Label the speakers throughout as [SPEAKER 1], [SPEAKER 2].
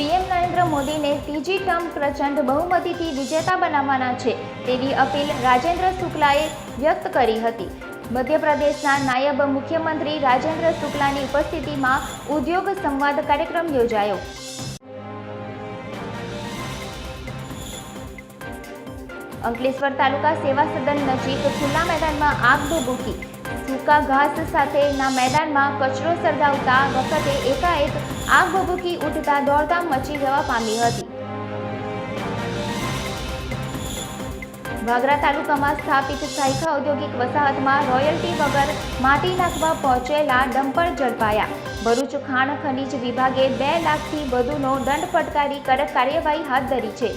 [SPEAKER 1] મોદીને ત્રીજી ટર્મ પ્રચંડ બહુમતીથી વિજેતા બનાવવાના છે તેવી અપીલ રાજેન્દ્ર શુક્લાએ વ્યક્ત કરી હતી. મધ્યપ્રદેશના નાયબ મુખ્યમંત્રી રાજેન્દ્ર શુક્લાની ઉપસ્થિતિમાં ઉદ્યોગ સંવાદ કાર્યક્રમ યોજાયો. અંકલેશ્વર તાલુકા સેવા સદન નજીક ખુલ્લા મેદાનમાં આગ ભભૂકી સૂકા ઘાસ સાથેના મેદાનમાં કચરો સળગાવતા વખતે એકાએક આગ ભભૂકી ઉઠતા દોડધામ મચી જવા પામી હતી. વાગરા તાલુકામાં સ્થાપિત સાયખા ઔદ્યોગિક વસાહતમાં રોયલ્ટી વગર માટી નાખવા પહોંચેલા ડમ્પર ઝડપાયા. ભરૂચ ખાણ ખનીજ વિભાગે બે લાખથી વધુનો દંડ ફટકારી કડક કાર્યવાહી હાથ ધરી છે.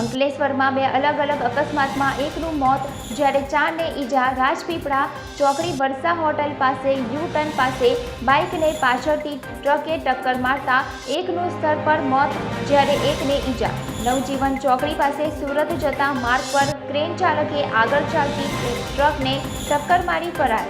[SPEAKER 1] અંકલેશ્વરમાં બે અલગ અલગ અકસ્માતમાં એકનું મોત, જ્યારે ચારને ઈજા. રાજપીપળા ચોકડી વરસા હોટલ પાસે યુ ટર્ન પાસે બાઇકને પાછળથી ટ્રકે ટક્કર મારતા એકનું સ્થળ પર મોત, જ્યારે એકને ઈજા. નવજીવન ચોકડી પાસે સુરત જતા માર્ગ પર ક્રેન ચાલકે આગળ ચાલતી ટ્રકને ટક્કર મારી ફરાર.